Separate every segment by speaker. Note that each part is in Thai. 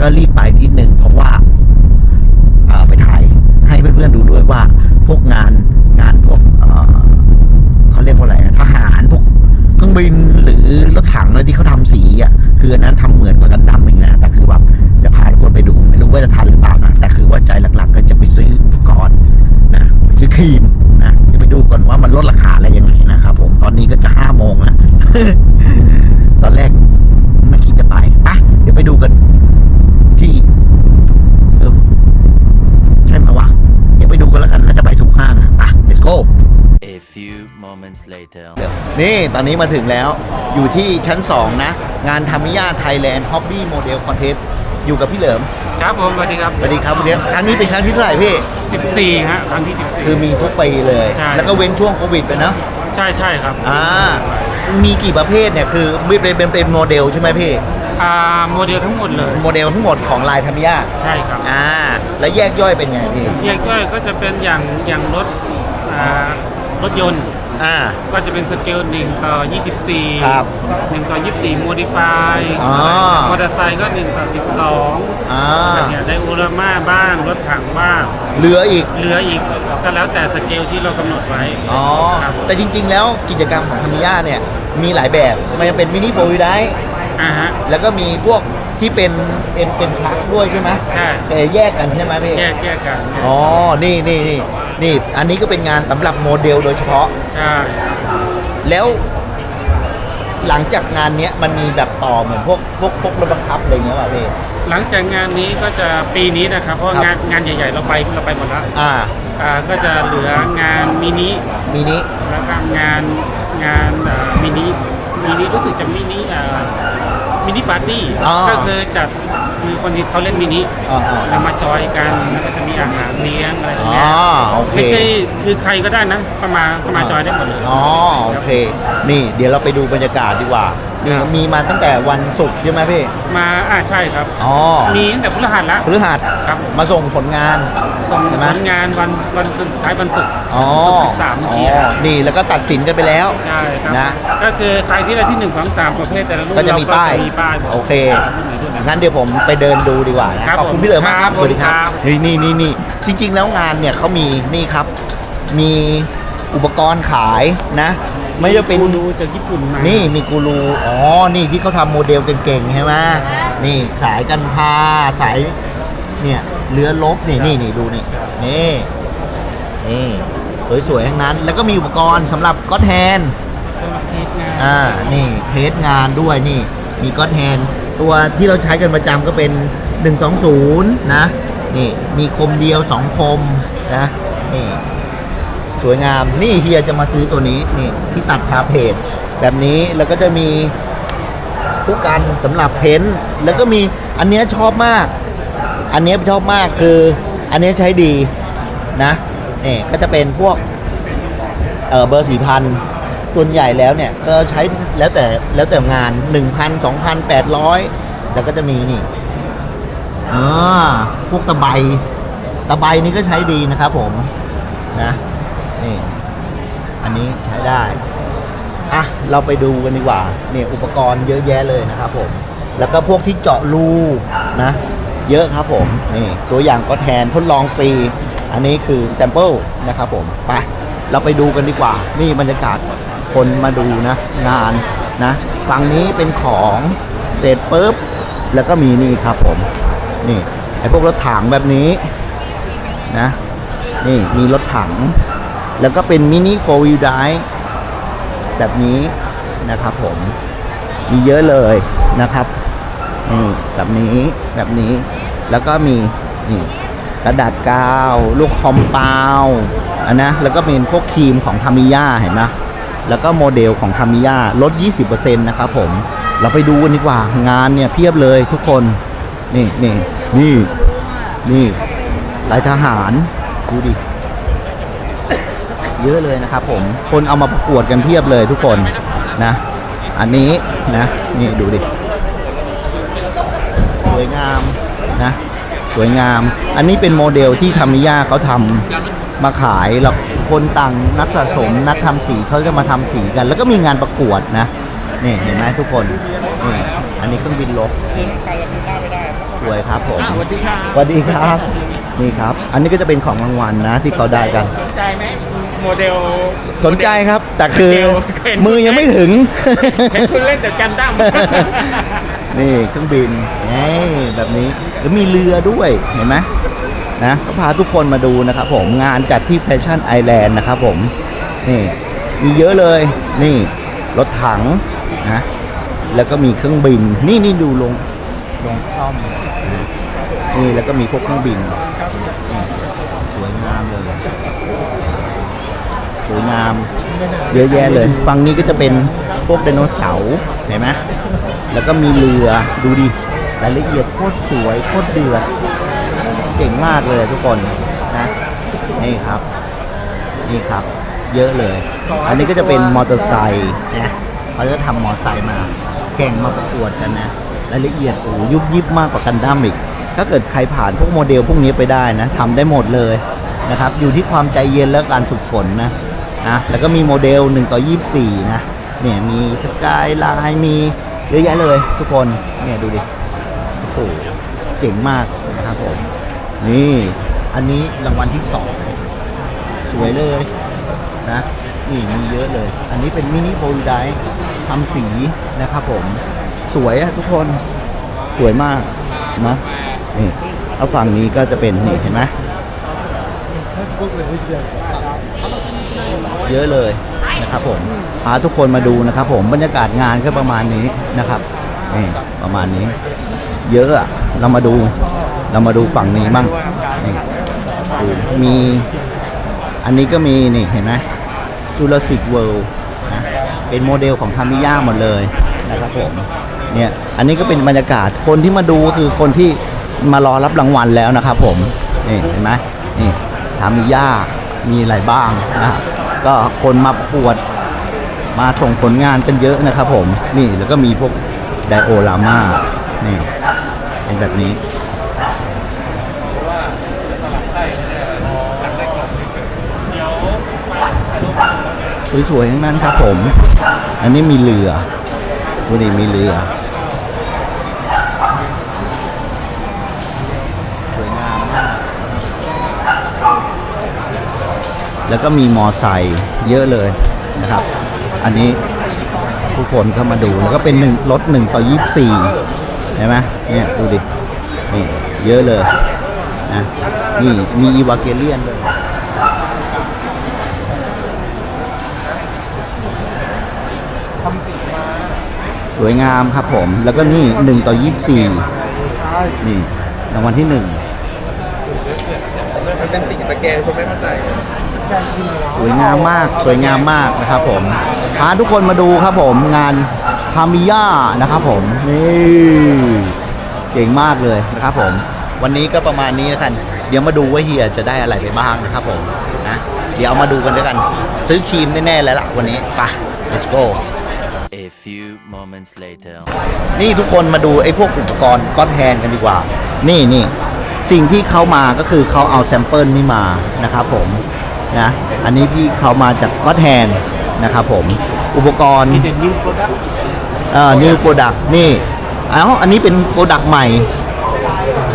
Speaker 1: ก็รีบไปนิดนึงเพราะว่าาไปถ่ายให้เพื่อนๆดูด้วยว่าพวกงานงานพวกเเขาเรียกว่าอะไรทหารพวกเครื่องบินหรือรถถังอะไรที่เขาทำสีอะคืออันนั้นทำเหมือนกับกันดั้มเองนะแต่คือแบบจะพาทุกคนไปดูไม่รู้ว่าจะทันหรือเปล่านะแต่คือว่าใจหลักๆ ก็จะไปซื้ออุปกรณ์นะไปซื้อครีมนะจะไปดูก่อนว่ามันลดราคาอะไรยังไงนะครับผมตอนนี้ก็จะห้าโมงแล้วตอนแรกไม่คิดจะไปไปะเดี๋ยวไปดูกันที่เออใช่ไหมวะ เดี๋ยวไปดูกันแล้วกันน่าจะไปทุกห้างอะไป let's go
Speaker 2: A few moments later.
Speaker 1: นี่ตอนนี้มาถึงแล้วอยู่ที่ชั้น 2 นะ งานทามิยาไทยแลนด์ฮ็อบบี้โมเดลคอนเทสอยู่กับพี่เหลิม
Speaker 3: ครับผมสวัสดีครับ
Speaker 1: สวัสดีครับวันนี้ครั้งนี้เป็นครั้งที่เท่าไหร่พี่
Speaker 3: 14ฮะครั้งที่ 14
Speaker 1: คือมีทุกปีเลย
Speaker 3: ใช่
Speaker 1: แล้วก็เว้นช่วงโควิดไปเนอะ
Speaker 3: ใช่ใช่ครับ
Speaker 1: อ่ามีกี่ประเภทเนี่ยคือเป็นเป็นเป็นโมเดลใช่ไหมพี่
Speaker 3: อ่าโมเดลทั้งหมดเลย
Speaker 1: โมเดลทั้งหมดของลายทามิยา
Speaker 3: ใช่ครับ
Speaker 1: อ่าแล้วแยกย่อยเป็นไงพี่
Speaker 3: แยกย่อยก็จะเป็นอย่างอย่างรถอ่ารถยนต์
Speaker 1: อ่า
Speaker 3: ก็จะเป็นสเกล1ต่อ 24
Speaker 1: ครับ
Speaker 3: 1ต่อ 24 modify
Speaker 1: อ๋อ
Speaker 3: มอเตอร์ไซค์ก็ 1 ต่อ 12
Speaker 1: อ่า
Speaker 3: อย่างเงี้ยได้อูราม่าบ้าง รถถังบ้าง
Speaker 1: เหลืออีก
Speaker 3: เหลืออีกก็แล้วแต่สเกลที่เรากำหนดไว้
Speaker 1: อ๋อ
Speaker 3: ครับ
Speaker 1: แต่จริง ๆ แล้วกิจกรรมของทามิยาเนี่ย มีหลายแบบมันจะเป็นมินิโปรวิได
Speaker 3: อ่าฮะ
Speaker 1: แล้วก็มีพวกที่เป็นเป็นเป็นทรัคด้วยใช่ไหม
Speaker 3: ใช่
Speaker 1: แต่แยกกันใช่ไหมพี่
Speaker 3: แยกแยกกัน
Speaker 1: อ๋อ นี่นี่นี่ นี่อันนี้ก็เป็นงานสำหรับโมเดลโดยเฉพาะ
Speaker 3: ใช่
Speaker 1: แล้วหลังจากงานเนี้ยมันมีแบบต่อเหมือนพวกพวกพวกรถบังคับอะไรเงี้ยป่ะพี่
Speaker 3: หลังจากงานนี้ก็จะปีนี้นะครับ เพราะ
Speaker 1: ครับ
Speaker 3: งานงานใหญ่ๆเราไปเราไปหมดแล้ว
Speaker 1: อ่า
Speaker 3: อ่าก็จะเหลืองานมินิ
Speaker 1: มินิ
Speaker 3: แล้วก็งานงานอ่ามินิมินิรู้สึกจะมินิอ่า มินิปาร์ตี้
Speaker 1: อ๋อ
Speaker 3: ก็คือจัดคือคนที่เขาเล่นมินิ
Speaker 1: อ่าอ่า
Speaker 3: แล้วมาจอยกันแล้วก็จะมีอาหารเลี้ยงอะไรอย่าง
Speaker 1: อ๋อ
Speaker 3: เงี้ย
Speaker 1: โอเค
Speaker 3: ไม่ใช่คือใครก็ได้นะก็มาก็มาจอยได้หมดเลย
Speaker 1: อ๋อโอเค นี่เดี๋ยวเราไปดูบรรยากาศดีกว่านี่
Speaker 3: ครับ
Speaker 1: มีมาตั้งแต่วันศุกร์ใช่ไหมพี่
Speaker 3: มาอ่าใช่ครับ
Speaker 1: อ๋อ
Speaker 3: มีตั้งแต่พฤหัสละ
Speaker 1: พฤหัส
Speaker 3: ครับ
Speaker 1: มาส่งผลงาน
Speaker 3: ส่ง
Speaker 1: ใช่ไหม
Speaker 3: ผลงานวันวันสุดท้ายวันศุกร์
Speaker 1: อ๋อ
Speaker 3: ศุกร์สิบสามเมื่อกี้
Speaker 1: อ๋อนี่แล้วก็ตัดสินกันไปแล้ว
Speaker 3: ใช่ครับ
Speaker 1: นะ
Speaker 3: ก็คือใครที่ได้ที่หนึ่งสองสามประเภทแต่ละรุ่น
Speaker 1: ก็จะมี
Speaker 3: เร
Speaker 1: ป้าย
Speaker 3: มีป้ายบอก
Speaker 1: โอเค
Speaker 3: รุ่นไหนรุ่นไหน
Speaker 1: งั้นเดี๋ยวผมไปเดินดูดีกว่านะครับขอบคุณ
Speaker 3: ผม
Speaker 1: พี่เหลิมมากครับ
Speaker 3: ครับ
Speaker 1: สวัสดีครั
Speaker 3: ครับบ
Speaker 1: นี่นี่นี่นี่จริง ๆ แล้วงานเนี่ยเขามีนี่ครับ มี อุปกรณ์ขายนะ ไม่ว่าเป็น
Speaker 3: กูรูจากญี่ปุ่นมา
Speaker 1: นี่มีกูรูอ๋อ นี่ที่เขาทำโมเดลเก่งๆใช่ไหมนี่สายกันพาสายเนี่ยเรือลบนี่นี่นี่ดูนี่นี่นี่สวยๆทั้งนั้น แล้วก็มีอุปกรณ์สำหรับก็อตแฮน
Speaker 3: สำหรับเทสงาน
Speaker 1: อ่านี่เทสงานด้วยนี่มีก็อตแฮนตัวที่เราใช้กันประจำก็เป็น 120 นะ นี่มีคมเดียว 2 คมนะนี่ สวยงาม นี่เฮียจะมาซื้อตัวนี้นี่ที่ตัดพาเพจแบบนี้แล้วก็จะมีผู้กันสำหรับเพ้นแล้วก็มีอันเนี้ยชอบมาก อันเนี้ยชอบมากคือ อันเนี้ยใช้ดีนะนี่ก็จะเป็นพวกเออเบอร์สี่พันส่วนใหญ่แล้วเนี่ยก็ใช้แล้วแต่แล้วแต่งานหนึ่งพันสองพันแปดร้อยแล้วก็จะมีนี่อ่าพวกตะไบตะไบนี่ก็ใช้ดีนะครับผมนะ นี่ อันนี้ใช้ได้ อะ เราไปดูกันดีกว่าเนี่ยอุปกรณ์เยอะแยะเลยนะครับผม แล้วก็พวกที่เจาะรูนะ เยอะครับผม นี่ ตัวอย่างก็แทนทดลองฟรี อันนี้คือแซมเปิลนะครับผม ไป เราไปดูกันดีกว่า นี่บรรยากาศคนมาดูนะ งานนะฝั่งนี้เป็นของเสร็จปุ๊บ แล้วก็มีนี่ครับผม นี่ไอพวกรถถังแบบนี้นะ นี่มีรถถัง แล้วก็เป็นมินิโฟวิลไดแบบนี้นะครับผม มีเยอะเลยนะครับนี่แบบนี้แบบนี้แล้วก็มีนี่กระดาษกาว ลูกคอมเปาวอันนะแล้วก็เป็นพวกครีมของทามิยาเห็นไหมแล้วก็โมเดลของทามิยาลด 20%นะครับผม เราไปดูกันดีกว่างานเนี่ยเพียบเลยทุกคน นี่นี่นี่นี่ลายทหาร ดูดิ เยอะเลยนะครับผมคนเอามาประกวดกันเพียบเลยทุกคนนะ อันนี้นะนี่ดูดิสวยงามนะสวยงาม อันนี้เป็นโมเดลที่ธรรมิยาเขาทำมาขายแล้วคนต่างนักสะสมนักทำสีเขาจะมาทำสีกัน แล้วก็มีงานประกวดนะนี่เห็นไหมทุกคนนี่อันนี้เครื่องบินลบสวยครับผม
Speaker 3: อะสวัสดีครับ
Speaker 1: สวัสดีครับ นี่ครับ อันนี้ก็จะเป็นของรางวัลนะที่เขาได้กัน
Speaker 3: สนใจไหม โมเดล
Speaker 1: สนใจครับ แต่คือ
Speaker 3: โมเดลเห็น
Speaker 1: มือยังไม่ถึง
Speaker 3: เห็นคุณเล่นแต่กันดั้ม
Speaker 1: นี่เครื่องบินนี่แบบนี้แล้วมีเรือด้วยเห็นไหมนะก็พาทุกคนมาดูนะครับผมงานจัดที่แฟชั่นไอแลนด์นะครับผมนี่มีเยอะเลยนี่รถถังนะแล้วก็มีเครื่องบิน นี่นี่ดูลงลงซ่อมนะนี่แล้วก็มีพวกเครื่องบินนี่สวยงามเลยส วยงาม เยอะแยะเลย ฝั่งนี้ก็จะเป็นพวกไดโนเสาร์เห็นไหมแล้วก็มีเรือดูดิรายละเอียดโคตรสวยโคตรเดือดเก่งมากเลยทุกคนนะนี่ครับนี่ครับ เยอะเลย อันนี้ก็จะเป็นมอเตอร์ไซค์นะเขาจะทำมอเตอร์ไซค์มา แข่งมาประกวดกันนะรายละเอียดโอ้ยุบยิบมากกว่ากันดั้มอีก ถ้าเกิดใครผ่านพวกโมเดลพวกนี้ไปได้นะทำได้หมดเลยนะครับ อยู่ที่ความใจเย็นและการฝึกฝนนะ นะแล้วก็มีโมเดล 1 ต่อ 24 นะเนี่ยมีสกายไลน์มีเยอะแยะเลยทุกคนเนี่ยดูดิโอ้โหเจ๋งมากนะครับผมนี่อันนี้รางวัลที่สองสวยเลยนะนี่มีเยอะเลย อันนี้เป็นมินิโพลีไดทำสีนะครับผมสวยอะทุกคนสวยมากนะนี่เอาฝั่งนี้ก็จะเป็นนี่เห็นไหม เยอะเลยนะครับผมพาทุกคนมาดูนะครับ ผมบรรยากาศงานก็ประมาณนี้นะครับนี่ประมาณนี้ เยอะอะเรามาดูเรามาดูฝั่งนี้บ้างนี่มีอันนี้ก็มีนี่เห็นไหมจูราสิกเวิลด์นะเป็นโมเดลของทามิยาหมดเลยนะครับผมเนี่ยอันนี้ก็เป็นบรรยากาศคนที่มาดูก็คือคนที่มารอรับรางวัลแล้วนะครับผมนี่เห็นไหมนี่ทามิยามีอะไรบ้างนะครับ ก็คนมาประกวดมาส่งผลงานกันเยอะนะครับผม นี่แล้วก็มีพวกไดโอรามานี่เป็นแบบนี้สวยๆทั้งนั้นครับผม อันนี้มีเรือดูนี่มีเรือ แล้วก็มีมอไซค์เยอะเลยนะครับ อันนี้ผู้คนเข้ามาดูแล้วก็เป็นหนึ่งรถหนึ่งต่อยี่สี่เห็นไหมเนี่ยดูดินี่เยอะเลยนะนี่มีอีวาเกเลียนด้วยสวยงามครับผม แล้วก็นี่หนึ่งต่อยี่สี่นี่รางวัลที่หนึ่ง
Speaker 4: มันเป็นสีตะแกรงคุณไม่เข้าใจ
Speaker 1: สวยงามมากสวยงามมากนะครับผมพาทุกคนมาดูครับผมงานพามิยานะครับผมนี่เก่งมากเลยนะครับผม วันนี้ก็ประมาณนี้แล้วกันเดี๋ยวมาดูว่าเฮียจะได้อะไรไปบ้างนะครับผมนะเดี๋ยวเอามาดูกันด้วยกัน ซื้อครีมแน่ๆแล้วล่ะวันนี้ไป let's go
Speaker 2: A few moments later.
Speaker 1: นี่ทุกคนมาดูไอ้พวกอุปกรณ์ก้อนแทนกันดีกว่า นี่นี่สิ่งที่เขามาก็คือเขาเอาแซมเปิลนี่มานะครับผม นะ อันนี้ที่เขามาจากก้อนแทนนะครับผม อุปกรณ์
Speaker 3: เด่นนิวโปรดักต์
Speaker 1: เอ่อนิวโปรดักนี่เอ้าอันนี้เป็นโปรดักใหม่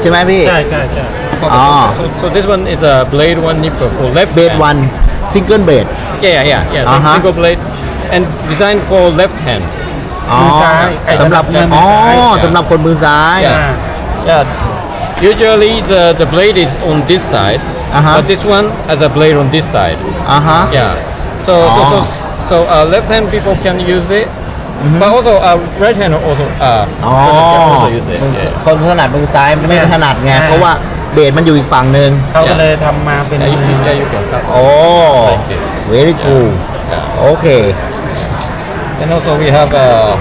Speaker 1: ใช่ไหมพี่
Speaker 5: ใช่ใช่ใช่
Speaker 1: Ah.
Speaker 5: So, so this one is a blade one nipper for left
Speaker 1: เบด
Speaker 5: hand.
Speaker 1: วัน ซิงเกิลเบด
Speaker 5: Yeah, yeah, yeah, yeah. So
Speaker 1: Uh-huh.
Speaker 5: single blade and designed for left hand.
Speaker 1: อ๋อ
Speaker 3: มือซ้ายใคร
Speaker 1: สำหรับ
Speaker 3: ถนัดมื
Speaker 1: อ๋อ
Speaker 3: อซ้าย
Speaker 1: สำหรับคนมือซ้าย
Speaker 5: Yeah. Yeah. Usually the the blade is on this side,
Speaker 1: Uh-huh.
Speaker 5: but this one has a blade on this side.
Speaker 1: อ่าฮะ
Speaker 5: Yeah. So so so,
Speaker 1: Oh.
Speaker 5: so uh, left hand people can use it, but also uh, right hand also uh,
Speaker 1: อ๋อ
Speaker 5: can also use it.
Speaker 1: มือ
Speaker 5: Yeah.
Speaker 1: คนถนัดมือซ้ายไม่ถนัดไง เพราะว่าเบสมันอยู่อีกฝั่งหนึ่ง
Speaker 3: เขาก็เลยทำมาเป็น
Speaker 5: Yeah, you, can- yeah, you can cut.
Speaker 1: โอ้
Speaker 5: Like this.
Speaker 1: very cool
Speaker 5: Yeah.
Speaker 1: โอเค
Speaker 5: And also we have uh,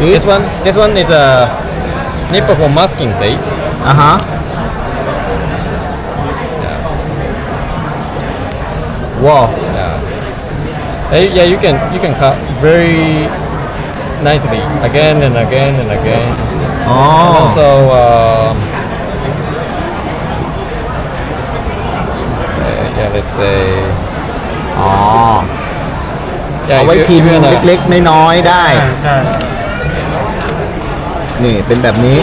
Speaker 5: this one. This one is a nipper for masking tape.
Speaker 1: อ่าฮะ ว้าว
Speaker 5: Yeah. Uh, yeah, you can you can cut very nicely again and again and again.
Speaker 1: อ๋อ
Speaker 5: And also, um, uh, yeah, let's say,
Speaker 1: อ๋อ
Speaker 5: yeah,
Speaker 1: เอา
Speaker 5: if
Speaker 1: ไว้
Speaker 5: you-
Speaker 1: พิม
Speaker 5: if
Speaker 1: พ์
Speaker 5: you're in a-
Speaker 1: เล็กๆ น้อยๆ ได้
Speaker 3: ใช่
Speaker 1: นี่เป็นแบบนี้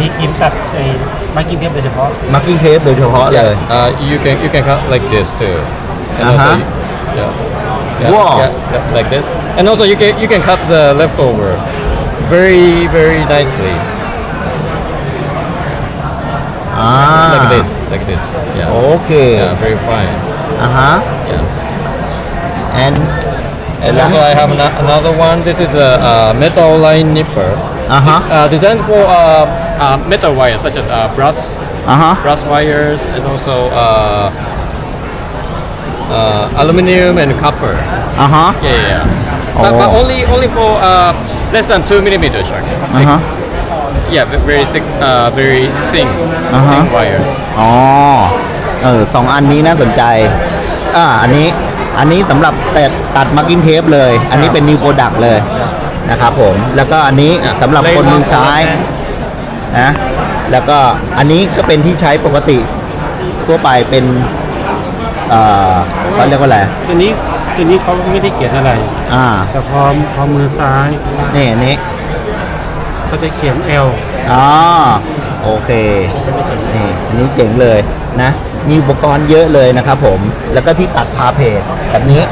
Speaker 3: นี้ครีมตัดไอ้ ไม้กินเทปโดยเฉพาะ
Speaker 1: มาร์กิ้งเทปโดยเฉพาะเลย
Speaker 5: Uh, you can you can cut like this too. And
Speaker 1: Uh-huh.
Speaker 5: also, yeah. Yeah,
Speaker 1: Wow.
Speaker 5: yeah, yeah, like this. And also you can you can cut the leftover very very nicely.
Speaker 1: อ่า
Speaker 5: Like this, like this. Yeah.
Speaker 1: โอเค
Speaker 5: Yeah, very fine.
Speaker 1: อ่าฮะ
Speaker 5: Yeah.
Speaker 1: and
Speaker 5: And also I have ano- another one. This is a uh, metal line nipper.
Speaker 1: อ่าฮะ
Speaker 5: Uh, designed for uh, uh, metal wires such as uh, brass
Speaker 1: อ่าฮะ
Speaker 5: brass wires and also uh, uh, aluminum and copper.
Speaker 1: อ่าฮะ
Speaker 5: Yeah, yeah. yeah. But, but
Speaker 1: Oh.
Speaker 5: only only for uh, less than two millimeters, shark.
Speaker 1: อ่า
Speaker 5: Thick.
Speaker 1: ฮะ
Speaker 5: Yeah, ve- very thick, uh, very thin,
Speaker 1: Uh-huh.
Speaker 5: thin wires.
Speaker 1: อ๋อ เออสองอันนี้น่าสนใจ อ่า อันนี้ อันนี้สำหรับแต่ตัดมาร์กิ้งเทปเลย อันนี้เป็นนิวโปรดักต์เลยนะครับผม แล้วก็อันนี้สำหรับคนมือซ้าย นะ แล้วก็อันนี้ก็เป็นที่ใช้ปกติทั่วไปเป็นเอ่อเขาเรียกว่าอะไร
Speaker 3: ตัวนี้ตัวนี้เขาไม่ได้เขียนอะไร
Speaker 1: อ่า
Speaker 3: แต่พอพอมือซ้าย
Speaker 1: นี่อันนี้
Speaker 3: เขาจะเขียน L
Speaker 1: อ๋อโอเคนี่อันนี้เจ๋งเลยนะ มีอุปกรณ์เยอะเลยนะครับผมแล้วก็ที่ตัดพาเพจแบบนี้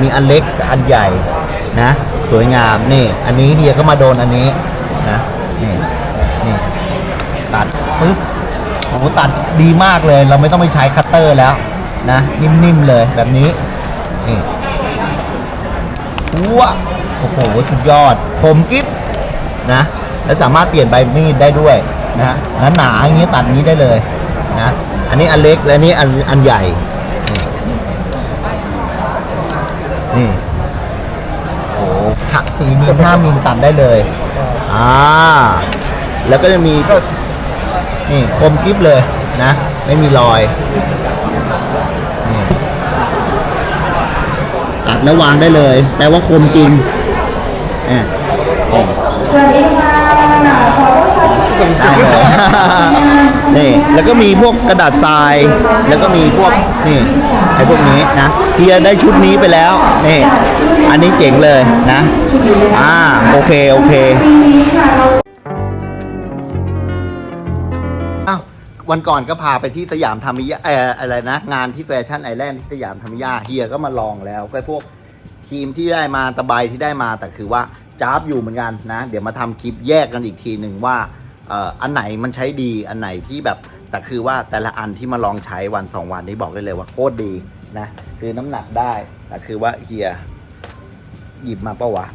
Speaker 1: มีอันเล็กกับอันใหญ่นะ สวยงามนี่ อันนี้เฮียก็มาโดนอันนี้นะนี่นี่ ตัดปึ๊บโอ้โหตัดดีมากเลย เราไม่ต้องไปใช้คัตเตอร์แล้วนะนิ่มๆเลยแบบนี้นี่ว้าโอ้โหสุดยอดคมกิ๊บนะและสามารถเปลี่ยนใบมีดได้ด้วยนะนะหนาๆอย่างนี้ตัดนี้ได้เลยนะอันนี้อันเล็กและนี้อันอันใหญ่นี่นี่โอ้หักสี่มิลห้ามิลตัดได้เลยอ่าแล้วก็จะมีก็ นี่คมกริบเลยนะ ไม่มีรอยนี่ตัดแล้ววางได้เลย แปลว่าคมจริงอะ
Speaker 4: สวัสดีค่ะขอผู้ชม
Speaker 1: นี่แล้วก็มีพวกกระดาษทราย แล้วก็มีพวกนี่ไอ้พวกนี้นะเฮียได้ชุดนี้ไปแล้วนี่อันนี้เจ๋งเลยนะอ่าโอเคโอเค วันก่อนก็พาไปที่สยามธรรมิยาเอ่ออะไรนะ งานที่แฟชั่นไอแลนด์ที่สยามธรรมิยาเฮียก็มาลองแล้วก็พวกครีมที่ได้มาตะไบที่ได้มาแต่คือว่าจ้าบอยู่เหมือนกันนะ เดี๋ยวมาทำคลิปแยกกันอีกทีหนึ่งว่าเอ่ออันไหนมันใช้ดีอันไหนที่แบบแต่คือว่าแต่ละอันที่มาลองใช้วันสองวันนี้บอกได้เลยว่าโคตรดีนะคือน้ำหนักได้แต่คือว่าเฮียหยิบมาปะวะ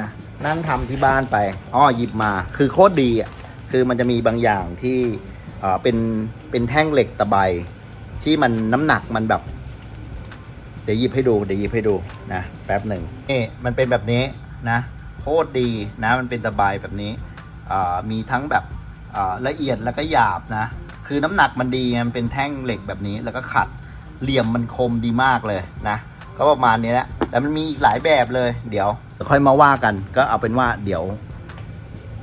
Speaker 1: นะนั่งทำที่บ้านไปอ๋อหยิบมาคือโคตรดีอะคือมันจะมีบางอย่างที่ เป็นเป็นแท่งเหล็กตะไบที่มันน้ำหนักมันแบบ เดี๋ยวหยิบให้ดูเดี๋ยวหยิบให้ดูนะแป๊บหนึ่งนี่มันเป็นแบบนี้นะโคตรดีนะมันเป็นตะไบแบบนี้มีทั้งแบบละเอียดแล้วก็หยาบนะ คือน้ำหนักมันดีมันเป็นแท่งเหล็กแบบนี้แล้วก็ขัดเหลี่ยมมันคมดีมากเลยนะก็ประมาณนี้แหละแต่มันมีอีกหลายแบบเลย เดี๋ยวค่อยมาว่ากัน ก็เอาเป็นว่าเดี๋ยว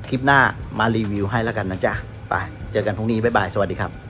Speaker 1: คลิปหน้ามารีวิวให้แล้วกันนะจ๊ะไป เจอกันพรุ่งนี้บ๊ายบาย สวัสดีครับ